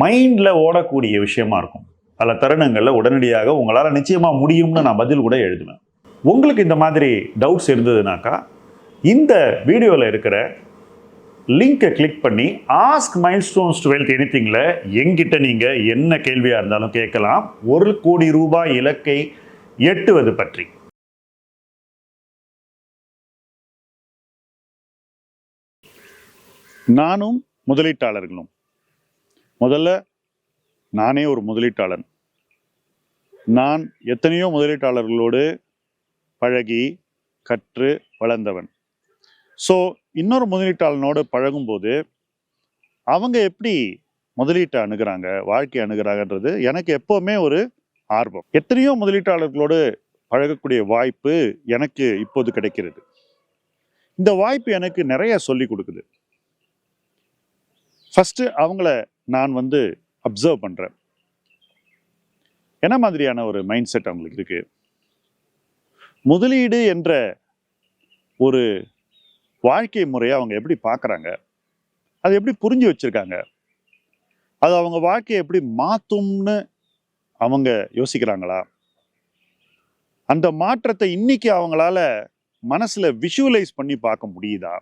மைண்டில் ஓடக்கூடிய விஷயமா இருக்கும். பல தருணங்களில் உடனடியாக உங்களால் நிச்சயமாக முடியும்னு நான் பதில் கூட எழுதுவேன். உங்களுக்கு இந்த மாதிரி டவுட்ஸ் இருந்ததுனாக்கா இந்த வீடியோவில் இருக்கிற லிங்கை கிளிக் பண்ணி ஆஸ்க் மைல் ஸ்டோன்ஸ் டுவெல்த் எனித்திங்கில் எங்கிட்ட நீங்கள் என்ன கேள்வியாக இருந்தாலும் கேட்கலாம். ஒரு கோடி ரூபாய் இலக்கை எட்டுவது பற்றி. நானும் முதலீட்டாளர்களும் முதல்ல நானே ஒரு முதலீட்டாளன். நான் எத்தனையோ முதலீட்டாளர்களோடு பழகி கற்று வளர்ந்தவன். ஸோ இன்னொரு முதலீட்டாளனோடு பழகும்போது அவங்க எப்படி முதலீட்டை அணுகிறாங்க வாழ்க்கை அணுகிறாங்கன்றது எனக்கு எப்போவுமே ஒரு ஆர்வம். எத்தனையோ முதலீட்டாளர்களோடு பழகக்கூடிய வாய்ப்பு எனக்கு இப்போது கிடைக்கிறது. இந்த வாய்ப்பு எனக்கு நிறைய சொல்லி கொடுக்குது. ஃபஸ்ட்டு அவங்கள நான் வந்து அப்சர்வ் பண்ணுறேன் என்ன மாதிரியான ஒரு மைண்ட் செட் அவங்களுக்கு இருக்குது முதலீடு என்ற ஒரு வாழ்க்கை முறையை அவங்க எப்படி பார்க்குறாங்க? அதை எப்படி புரிஞ்சு வச்சிருக்காங்க? அது அவங்க வாழ்க்கையை எப்படி மாற்றும்னு அவங்க யோசிக்கிறாங்களா? அந்த மாற்றத்தை இன்னைக்கு அவங்களால மனசுல விஷுவலைஸ் பண்ணி பார்க்க முடியுதா?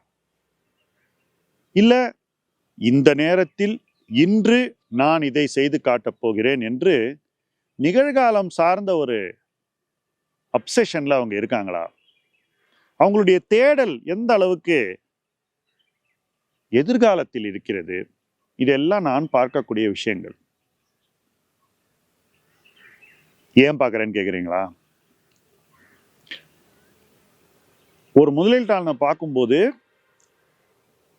இல்ல இந்த நேரத்தில் இன்று நான் இதை செய்து காட்டப் போகிறேன் என்று நிகழ்காலம் சார்ந்த ஒரு அப்சஷனில் அவங்க இருக்காங்களா? அவங்களுடைய தேடல் எந்த அளவுக்கு எதிர்காலத்தில் இருக்கிறது? இதெல்லாம் நான் பார்க்கக்கூடிய விஷயங்கள். ஏன் பார்க்குறேன்னு கேட்குறீங்களா ஒரு முதலீட்டாளனை பார்க்கும்போது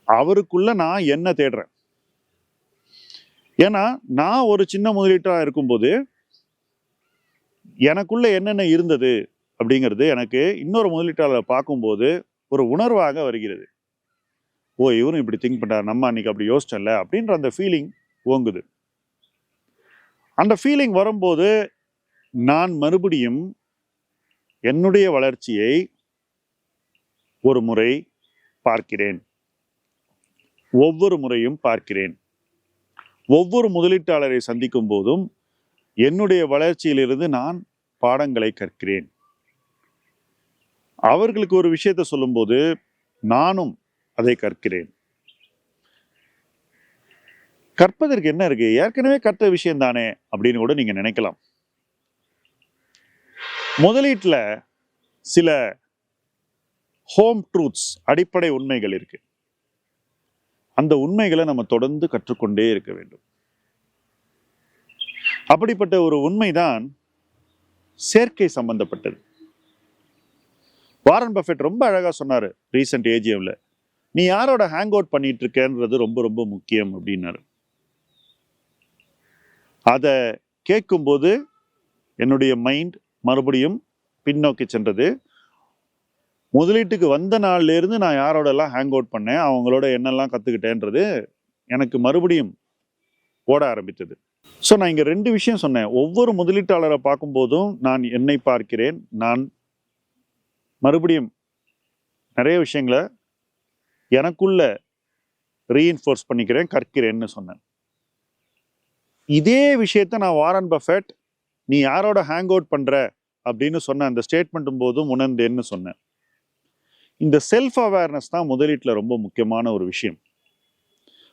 அவருக்குள்ள நான் என்ன தேடுறேன்? ஏன்னா நான் ஒரு சின்ன முதலீட்டாக இருக்கும்போது எனக்குள்ள என்னென்ன இருந்தது அப்படிங்கிறது எனக்கு இன்னொரு முதலீட்டாளரை பார்க்கும்போது ஒரு உணர்வாக வருகிறது. ஓ இவரும் இப்படி திங்க் பண்றாரு. நம்ம அன்னைக்கு அப்படி யோசிச்சோம்ல அப்படின்ற அந்த ஃபீலிங் ஓங்குது. அந்த ஃபீலிங் வரும்போது நான் மறுபடியும் என்னுடைய வளர்ச்சியை ஒரு முறை பார்க்கிறேன். ஒவ்வொரு முறையும் பார்க்கிறேன். ஒவ்வொரு முதலீட்டாளரை சந்திக்கும் போதும் என்னுடைய வளர்ச்சியிலிருந்து நான் பாடங்களை கற்கிறேன். அவர்களுக்கு ஒரு விஷயத்தை சொல்லும்போது நானும் அதை கற்கிறேன். கற்பதற்கு என்ன இருக்கு? ஏற்கனவே கற்ற விஷயம் தானே அப்படின்னு கூட நீங்க நினைக்கலாம். முதலீட்டில் சில ஹோம் ட்ரூத்ஸ் அடிப்படை உண்மைகள் இருக்கு. அந்த உண்மைகளை நம்ம தொடர்ந்து கற்றுக்கொண்டே இருக்க வேண்டும். அப்படிப்பட்ட ஒரு உண்மைதான் சேர்க்கை சம்பந்தப்பட்டது. வாரன் பஃபெட் ரொம்ப அழகா சொன்னார் ரீசெண்ட் ஏஜிஎம்ல. நீ யாரோட ஹேங் அவுட் பண்ணிட்டு இருக்கேன்றது ரொம்ப ரொம்ப முக்கியம் அப்படின்னாரு. அதை கேட்கும்போது என்னுடைய மைண்ட் மறுபடியும் பின்னோக்கி சென்றது. முதலீட்டுக்கு வந்த நாள்லேருந்து நான் யாரோட எல்லாம் ஹேங் அவுட் பண்ணேன் அவங்களோட என்னெல்லாம் கற்றுக்கிட்டேன்றது எனக்கு மறுபடியும் ஓட ஆரம்பித்தது. ஸோ நான் இங்கே ரெண்டு விஷயம் சொன்னேன். ஒவ்வொரு முதலீட்டாளரை பார்க்கும்போதும் நான் என்னை பார்க்கிறேன் நான் மறுபடியும் நிறைய விஷயங்களை எனக்குள்ள ரீஇன்ஃபோர்ஸ் பண்ணிக்கிறேன் கற்கிறேன்னு சொன்னேன். இதே விஷயத்த நான் வாரன் பஃபெட் நீ யாரோட ஹேங் அவுட் பண்ணுற அப்படின்னு சொன்ன அந்த ஸ்டேட்மெண்ட்டும் போதும் உணர்ந்தேன்னு சொன்னேன். இந்த செல்ஃப் அவேர்னஸ் தான் முதலீட்டில் ரொம்ப முக்கியமான ஒரு விஷயம்.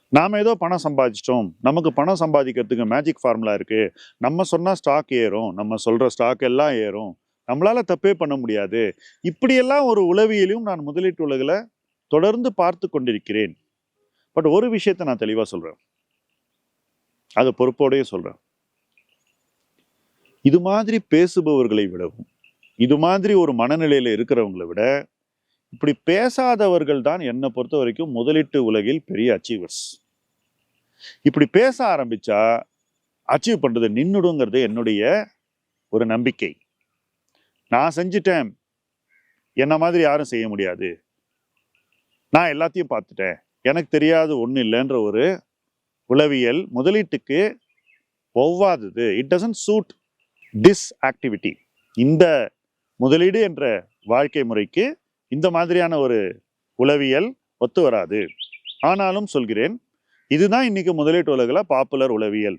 நாம் ஏதோ பணம் சம்பாதிச்சிட்டோம். நமக்கு பணம் சம்பாதிக்கிறதுக்கு மேஜிக் ஃபார்முலா இருக்கு. நம்ம சொன்னால் ஸ்டாக் ஏறும். நம்ம சொல்கிற ஸ்டாக் எல்லாம் ஏறும். நம்மளால் தப்பே பண்ண முடியாது. இப்படியெல்லாம் ஒரு உளவியலையும் நான் முதலீட்டு உலகில் தொடர்ந்து பார்த்து கொண்டிருக்கிறேன். பட் ஒரு விஷயத்தை நான் தெளிவாக சொல்கிறேன் அதை பொறுப்போடையே சொல்கிறேன் இது மாதிரி பேசுபவர்களை விடவும் இது மாதிரி ஒரு மனநிலையில் இருக்கிறவங்களை விட இப்படி பேசாதவர்கள் தான் என்னை பொறுத்த வரைக்கும் முதலீட்டு உலகில் பெரிய அச்சீவர்ஸ் இப்படி பேச ஆரம்பிச்சா அச்சீவ் பண்ணுறது நின்றுடுங்கிறது என்னுடைய ஒரு நம்பிக்கை. நான் செஞ்சுட்டேன். என்ன மாதிரி யாரும் செய்ய முடியாது. நான் எல்லாத்தையும் பார்த்துட்டேன். எனக்கு தெரியாது ஒன்றும் இல்லைன்ற ஒரு உளவியல் முதலீட்டுக்கு ஒவ்வாதது. It doesn't suit this activity இந்த முதலீடு என்ற வாழ்க்கை முறைக்கு இந்த மாதிரியான ஒரு உளவியல் ஒத்து வராது. ஆனாலும் சொல்கிறேன் இதுதான் இன்னைக்கு முதலீட்டு உலகில் பாப்புலர் உளவியல்.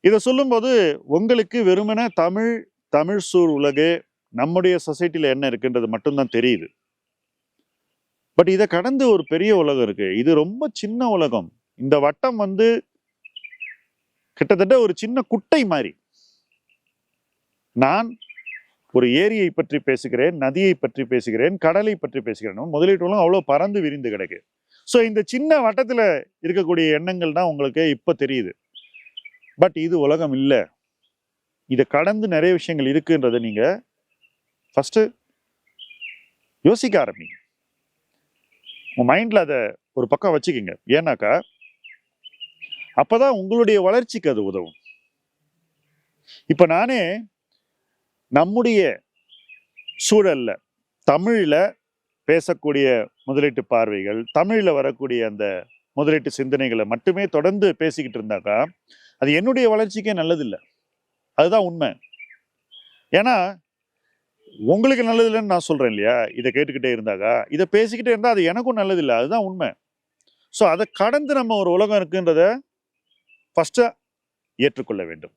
இதை சொல்லும்போது உங்களுக்கு வெறுமன தமிழ் தமிழ் சூழ் உலகு நம்முடைய சொசைட்டில என்ன இருக்குன்றது மட்டும்தான் தெரியுது. பட் இதை கடந்து ஒரு பெரிய உலகம் இருக்கு. இது ரொம்ப சின்ன உலகம். இந்த வட்டம் வந்து கிட்டத்தட்ட ஒரு சின்ன குட்டை மாதிரி. நான் ஒரு ஏரியை பற்றி பேசுகிறேன் நதியை பற்றி பேசுகிறேன் கடலை பற்றி பேசுகிறேன். முதலீட்டுகளும் அவ்வளோ பறந்து விரிந்து கிடக்கு. ஸோ இந்த சின்ன வட்டத்தில் இருக்கக்கூடிய எண்ணங்கள் தான் உங்களுக்கு இப்போ தெரியுது. பட் இது உலகம் இல்லை. இதை கடந்து நிறைய விஷயங்கள் இருக்குன்றதை நீங்கள் ஃபஸ்ட்டு யோசிக்க ஆரம்பிங்க. உங்கள் மைண்டில் அதை ஒரு பக்கம் வச்சுக்கோங்க. ஏன்னாக்கா அப்போ தான் உங்களுடைய வளர்ச்சிக்கு அது உதவும். இப்போ நானே நம்முடைய சூழலில் தமிழில் பேசக்கூடிய முதலீட்டு பார்வைகள் தமிழில் வரக்கூடிய அந்த முதலீட்டு சிந்தனைகளை மட்டுமே தொடர்ந்து பேசிக்கிட்டு இருந்தாக்கா அது என்னுடைய வளர்ச்சிக்கே நல்லதில்லை. அதுதான் உண்மை. ஏன்னா உங்களுக்கு நல்லது இல்லைன்னு நான் சொல்கிறேன் இல்லையா? இதை கேட்டுக்கிட்டே இருந்தாக்கா இதை பேசிக்கிட்டே இருந்தால் அது எனக்கும் நல்லதில்லை. அதுதான் உண்மை. ஸோ அதை கடந்து நம்ம ஒரு உலகம் இருக்குன்றத ஃபஸ்ட்டாக ஏற்றுக்கொள்ள வேண்டும்.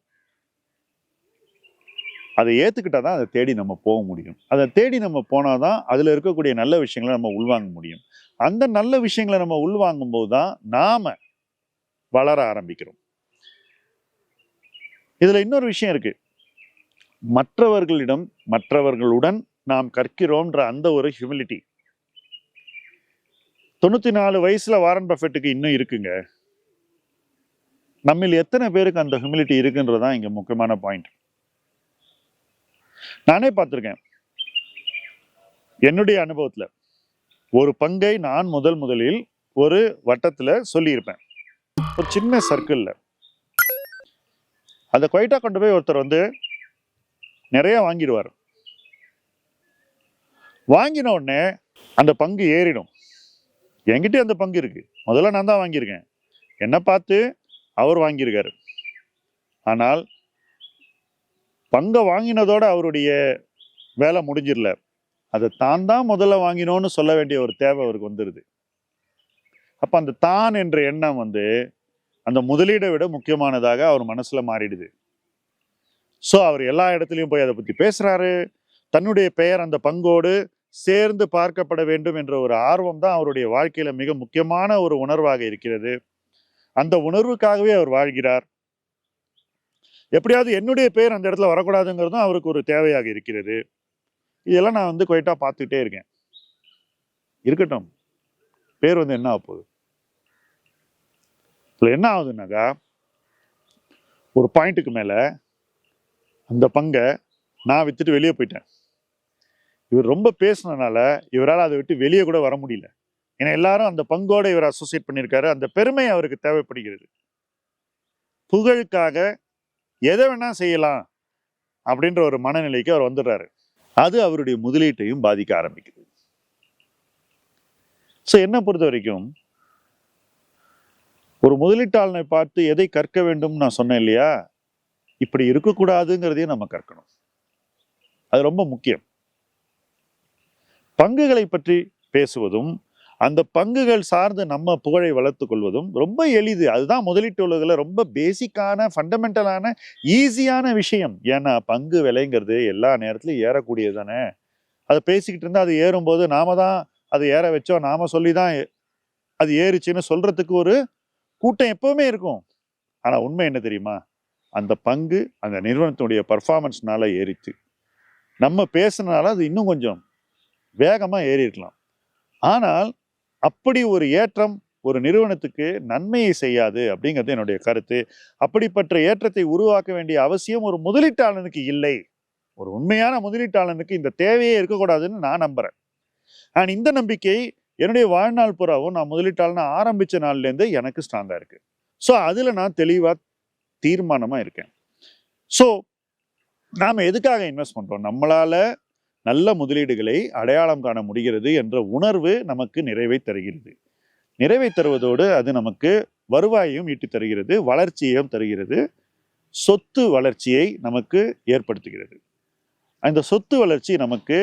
அதை ஏற்றுக்கிட்டால் தான் அதை தேடி நம்ம போக முடியும். அதை தேடி நம்ம போனால் தான் அதில் இருக்கக்கூடிய நல்ல விஷயங்களை நம்ம உள்வாங்க முடியும். அந்த நல்ல விஷயங்களை நம்ம உள்வாங்கும் போது தான் நாம் வளர ஆரம்பிக்கிறோம். இதில் இன்னொரு விஷயம் இருக்குது மற்றவர்களிடம் மற்றவர்களுடன் நாம் கற்கிறோம்ன்ற அந்த ஒரு ஹியூமிலிட்டி தொண்ணூற்றி நாலு வயசில் வாரன் பஃபெட்டுக்கு இன்னும் இருக்குங்க. நம்மில் எத்தனை பேருக்கு அந்த ஹியூமிலிட்டி இருக்குன்றதுதான் இங்கே முக்கியமான பாயிண்ட் நானே பார்த்துருக்கேன். என்னுடைய அனுபவத்தில் ஒரு பங்கை நான் முதல் முதலில் ஒரு வட்டத்தில் சொல்லியிருப்பேன். ஒரு சின்ன சர்க்கிளில். அதை குவைட்டாக கொண்டு போய் ஒருத்தர் வந்து நிறையா வாங்கிடுவார். வாங்கின உடனே அந்த பங்கு ஏறிடும். என்கிட்ட அந்த பங்கு இருக்குது முதல்ல நான் தான் வாங்கியிருக்கேன். என்னை பார்த்து அவர் வாங்கியிருக்காரு. ஆனால் பங்கை வாங்கினதோட அவருடைய வேலை முடிஞ்சிடல. அதை தான் தான் முதல்ல வாங்கினோன்னு சொல்ல வேண்டிய ஒரு தேவை அவருக்கு வந்துடுது அப்போ அந்த தான் என்ற எண்ணம் வந்து அந்த முதலீடை விட முக்கியமானதாக அவர் மனசில் மாறிடுது. ஸோ அவர் எல்லா இடத்துலையும் போய் அதை பற்றி பேசுகிறாரு தன்னுடைய பெயர் அந்த பங்கோடு சேர்ந்து பார்க்கப்பட வேண்டும் என்ற ஒரு ஆர்வம் தான் அவருடைய வாழ்க்கையில் மிக முக்கியமான ஒரு உணர்வாக இருக்கிறது. அந்த உணர்வுக்காகவே அவர் வாழ்கிறார். எப்படியாவது என்னுடைய பேர் அந்த இடத்துல வரக்கூடாதுங்கிறதும் அவருக்கு ஒரு தேவையாக இருக்கிறது. இதெல்லாம் நான் வந்து குவைட்டாக பார்த்துக்கிட்டே இருக்கேன். இருக்கட்டும். பேர் வந்து என்ன ஆகுது இதில் என்ன ஆகுதுன்னாக்கா ஒரு பாயிண்ட்டுக்கு மேலே அந்த பங்கை நான் விற்றுட்டு வெளியே போயிட்டேன். இவர் ரொம்ப பேசுனதுனால இவரால் அதை விட்டு வெளியே கூட வர முடியல. ஏன்னா எல்லாரும் அந்த பங்கோட இவர் அசோசியேட் பண்ணியிருக்காரு. அந்த பெருமை அவருக்கு தேவைப்படுகிறது. புகழுக்காக எதை வேணா செய்யலாம் அப்படின்ற ஒரு மனநிலைக்கு அவர் வந்துடுறாரு. அது அவருடைய முதலீட்டையும் பாதிக்க ஆரம்பிக்குது. ஸோ என்ன பொறுத்த வரைக்கும் ஒரு முதலீட்டாளனை பார்த்து எதை கற்க வேண்டும் நான் சொன்னேன் இல்லையா? இப்படி இருக்கக்கூடாதுங்கிறதையும் நம்ம கற்கணும். அது ரொம்ப முக்கியம். பங்குகளை பற்றி பேசுவதும் அந்த பங்குகள் சார்ந்து நம்ம புகழை வளர்த்து கொள்வதும் ரொம்ப எளிது. அதுதான் முதலீட்டு உலகில் ரொம்ப பேசிக்கான ஃபண்டமெண்டலான ஈஸியான விஷயம். ஏன்னா பங்கு விலைங்கிறது எல்லா நேரத்துலையும் ஏறக்கூடியது தானே? அதை பேசிக்கிட்டு இருந்தால் அது ஏறும்போது நாம தான் அது ஏற வச்சோம். நாம சொல்லி தான் அது ஏறிச்சுன்னு சொல்கிறதுக்கு ஒரு கூட்டம் எப்பவுமே இருக்கும். ஆனால் உண்மை என்ன தெரியுமா? அந்த பங்கு அந்த நிறுவனத்தினுடைய பர்ஃபார்மன்ஸ்னால ஏறிச்சு. நம்ம பேசுனனால அது இன்னும் கொஞ்சம் வேகமாக ஏறி இருக்கலாம் ஆனால் அப்படி ஒரு ஏற்றம் ஒரு நிறுவனத்துக்கு நன்மையை செய்யாது அப்படிங்கிறது என்னுடைய கருத்து. அப்படிப்பட்ட ஏற்றத்தை உருவாக்க வேண்டிய அவசியம் ஒரு முதலீட்டாளனுக்கு இல்லை. ஒரு உண்மையான முதலீட்டாளனுக்கு இந்த தேவையே இருக்கக்கூடாதுன்னு நான் நம்புறேன். அண்ட் இந்த நம்பிக்கை என்னுடைய வாழ்நாள் புறாவும் நான் முதலீட்டாளனை ஆரம்பித்த நாள்லேருந்தே எனக்கு ஸ்ட்ராங்காக இருக்குது ஸோ அதில் நான் தெளிவாக தீர்மானமாக இருக்கேன். ஸோ நாம் எதுக்காக இன்வெஸ்ட் பண்ணுறோம் நம்மளால் நல்ல முதலீடுகளை அடையாளம் காண முடிகிறது என்ற உணர்வு நமக்கு நிறைவை தருகிறது. நிறைவை தருவதோடு அது நமக்கு வருவாயையும் ஈட்டி தருகிறது வளர்ச்சியையும் தருகிறது. சொத்து வளர்ச்சியை நமக்கு ஏற்படுத்துகிறது. அந்த சொத்து வளர்ச்சி நமக்கு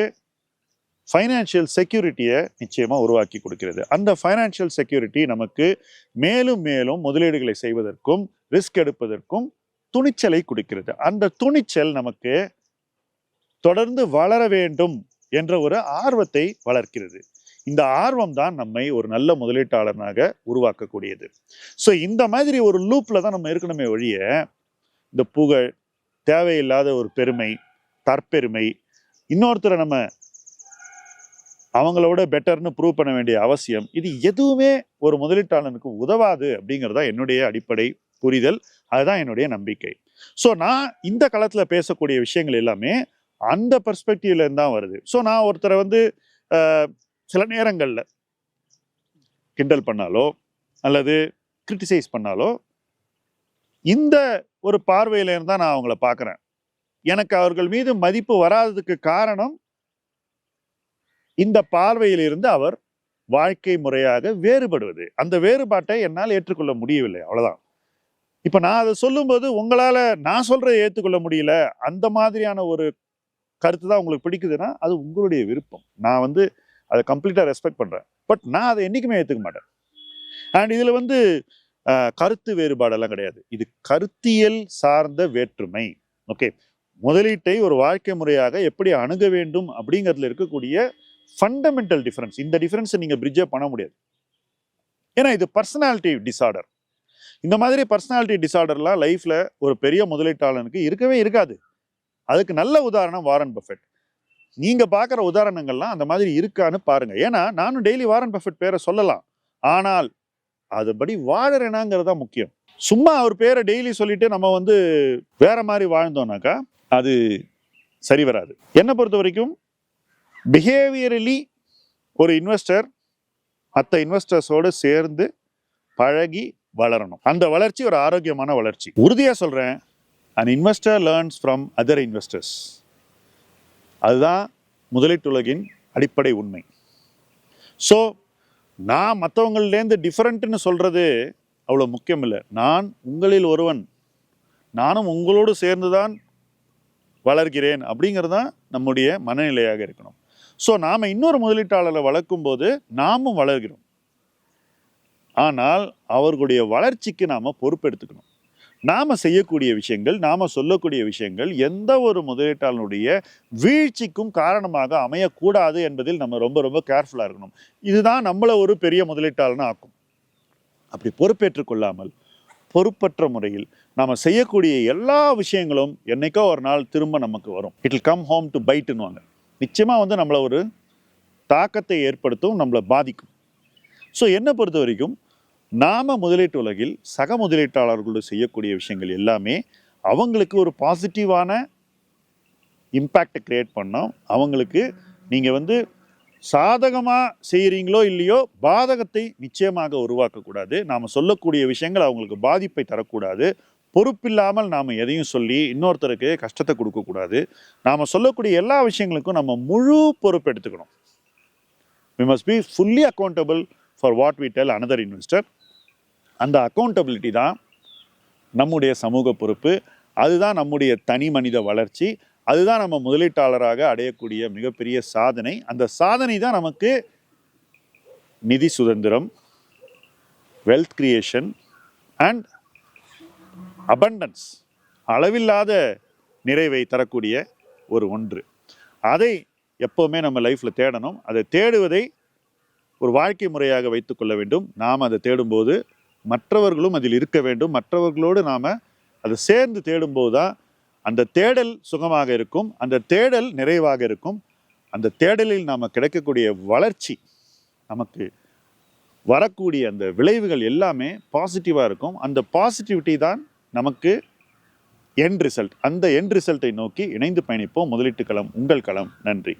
ஃபைனான்சியல் செக்யூரிட்டியை நிச்சயமாக உருவாக்கி கொடுக்கிறது. அந்த ஃபைனான்சியல் செக்யூரிட்டி நமக்கு மேலும் மேலும் முதலீடுகளை செய்வதற்கும் ரிஸ்க் எடுப்பதற்கும் துணிச்சலை கொடுக்கிறது. அந்த துணிச்சல் நமக்கு தொடர்ந்து வளர வேண்டும் என்ற ஒரு ஆர்வத்தை வளர்க்கிறது. இந்த ஆர்வம் தான் நம்மை ஒரு நல்ல முதலீட்டாளனாக உருவாக்கக்கூடியது. ஸோ இந்த மாதிரி ஒரு லூப்ல தான் நம்ம இருக்கணுமே ஒழிய இந்த புகழ் தேவையில்லாத ஒரு பெருமை தற்பெருமை இன்னொருத்தரை நம்ம அவங்களோட பெட்டர்னு ப்ரூவ் பண்ண வேண்டிய அவசியம் இது எதுவுமே ஒரு முதலீட்டாளனுக்கு உதவாது அப்படிங்கிறது தான் என்னுடைய அடிப்படை புரிதல். அதுதான் என்னுடைய நம்பிக்கை. ஸோ நான் இந்த களத்தில் பேசக்கூடிய விஷயங்கள் எல்லாமே அந்த பர்ஸ்பெக்டிவ்லேருந்து தான் வருது. ஸோ நான் ஒருத்தரை வந்து சில நேரங்களில் கிண்டல் பண்ணாலோ அல்லது கிரிட்டிசைஸ் பண்ணாலோ இந்த ஒரு பார்வையிலேருந்து தான் நான் அவங்கள பார்க்குறேன். எனக்கு அவர்கள் மீது மதிப்பு வராததுக்கு காரணம் இந்த பார்வையிலிருந்து அவர் வாழ்க்கை முறையாக வேறுபடுவது. அந்த வேறுபாட்டை என்னால் ஏற்றுக்கொள்ள முடியவில்லை அவ்வளோதான் இப்போ நான் அதை சொல்லும்போது உங்களால் நான் சொல்கிறத ஏற்றுக்கொள்ள முடியல அந்த மாதிரியான ஒரு கருத்து தான் உங்களுக்கு பிடிக்குதுன்னா அது உங்களுடைய விருப்பம். நான் வந்து அதை கம்ப்ளீட்டாக ரெஸ்பெக்ட் பண்ணுறேன் பட் நான் அதை என்றைக்குமே ஏற்றுக்க மாட்டேன். அண்ட் இதில் வந்து கருத்து வேறுபாடெல்லாம் கிடையாது. இது கருத்தியல் சார்ந்த வேற்றுமை. ஓகே முதலீட்டை ஒரு வாழ்க்கை முறையாக எப்படி அணுக வேண்டும் அப்படிங்கிறதுல இருக்கக்கூடிய ஃபண்டமெண்டல் டிஃப்ரென்ஸ் இந்த டிஃப்ரென்ஸை நீங்கள் பிரிட்ஜே பண்ண முடியாது. ஏன்னா இது பர்சனாலிட்டி டிசார்டர் இந்த மாதிரி பர்சனாலிட்டி டிசார்டர்லாம் லைஃப்பில் ஒரு பெரிய முதலீட்டாளனுக்கு இருக்கவே இருக்காது. அதுக்கு நல்ல உதாரணம் வாரன் பஃபெட் நீங்கள் பார்க்குற உதாரணங்கள்லாம் அந்த மாதிரி இருக்கான்னு பாருங்கள் ஏன்னா நானும் டெய்லி வாரன் பஃபெட் பேரை சொல்லலாம். ஆனால் அதுபடி வாழறேனாங்கிறது தான் முக்கியம். சும்மா அவர் பேரை டெய்லி சொல்லிட்டு நம்ம வந்து வேற மாதிரி வாழ்ந்தோம்னாக்கா அது சரி வராது. என்னை பொறுத்த வரைக்கும் பிஹேவியரலி ஒரு இன்வெஸ்டர் மற்ற இன்வெஸ்டர்ஸோடு சேர்ந்து பழகி வளரணும். அந்த வளர்ச்சி ஒரு ஆரோக்கியமான வளர்ச்சி. உறுதியாக சொல்கிறேன் and investor learns from other investors அதுதான் முதலீட்டுலகின் அடிப்படை உண்மை. ஸோ நான் மற்றவங்கள்லேருந்து டிஃப்ரெண்ட்னு சொல்கிறது அவ்வளோ முக்கியம் இல்லை நான் உங்களில் ஒருவன். நானும் உங்களோடு சேர்ந்து தான் வளர்கிறேன் அப்படிங்கிறது தான் நம்முடைய மனநிலையாக இருக்கணும். ஸோ நாம் இன்னொரு முதலீட்டாளரை வளர்க்கும் போது நாமும் வளர்கிறோம். ஆனால் அவர்களுடைய வளர்ச்சிக்கு நாம் பொறுப்பெடுத்துக்கணும். நாம் செய்யக்கூடிய விஷயங்கள் நாம் சொல்லக்கூடிய விஷயங்கள் எந்த ஒரு முதலீட்டாளனுடைய வீழ்ச்சிக்கும் காரணமாக அமையக்கூடாது என்பதில் நம்ம ரொம்ப ரொம்ப கேர்ஃபுல்லாக இருக்கணும். இதுதான் நம்மளை ஒரு பெரிய முதலீட்டாளனை ஆக்கும். அப்படி பொறுப்பேற்றுக் கொள்ளாமல் பொறுப்பற்ற முறையில் நாம் செய்யக்கூடிய எல்லா விஷயங்களும் என்னைக்கோ ஒரு நாள் திரும்ப நமக்கு வரும். It'll come home to பைட்டுன்னுவாங்க நிச்சயமாக வந்து நம்மளை ஒரு தாக்கத்தை ஏற்படுத்தும் நம்மளை பாதிக்கும். ஸோ என்னை பொறுத்த வரைக்கும் நாம முதலீட்டு உலகில் சக முதலீட்டாளர்களோடு செய்யக்கூடிய விஷயங்கள் எல்லாமே அவங்களுக்கு ஒரு பாசிட்டிவான இம்பேக்டை கிரியேட் பண்ணோம். அவங்களுக்கு நீங்கள் வந்து சாதகமாக செய்கிறீங்களோ இல்லையோ பாதகத்தை நிச்சயமாக உருவாக்கக்கூடாது. நாம் சொல்லக்கூடிய விஷயங்கள் அவங்களுக்கு பாதிப்பை தரக்கூடாது. பொறுப்பில்லாமல் நாம் எதையும் சொல்லி இன்னொருத்தருக்கு கஷ்டத்தை கொடுக்கக்கூடாது. நாம் சொல்லக்கூடிய எல்லா விஷயங்களுக்கும் நம்ம முழு பொறுப்பு எடுத்துக்கணும். We must be fully accountable for what we tell another investor அந்த அக்கௌண்டபிலிட்டி தான் நம்முடைய சமூக பொறுப்பு. அதுதான் நம்முடைய தனி மனித வளர்ச்சி. அதுதான் நம்ம முதலீட்டாளராக அடையக்கூடிய மிகப்பெரிய சாதனை. அந்த சாதனை தான் நமக்கு நிதி சுதந்திரம் வெல்த் கிரியேஷன் அண்ட் அபண்டன்ஸ் அளவில்லாத நிறைவை தரக்கூடிய ஒரு ஒன்று. அதை எப்போவுமே நம்ம லைஃப்பில் தேடணும். அதை தேடுவதை ஒரு வாழ்க்கை முறையாக வைத்துக்கொள்ள வேண்டும். நாம் அதை தேடும்போது மற்றவர்களும் அதில் இருக்க வேண்டும். மற்றவர்களோடு நாம் அதை சேர்ந்து தேடும்போது தான் அந்த தேடல் சுகமாக இருக்கும். அந்த தேடல் நிறைவாக இருக்கும். அந்த தேடலில் நாம் கிடைக்கக்கூடிய வளர்ச்சி நமக்கு வரக்கூடிய அந்த விளைவுகள் எல்லாமே பாசிட்டிவாக இருக்கும். அந்த பாசிட்டிவிட்டி தான் நமக்கு என் ரிசல்ட் அந்த என் ரிசல்ட்டை நோக்கி இணைந்து பயணிப்போம். முதலீட்டு களம் உங்கள் களம். நன்றி.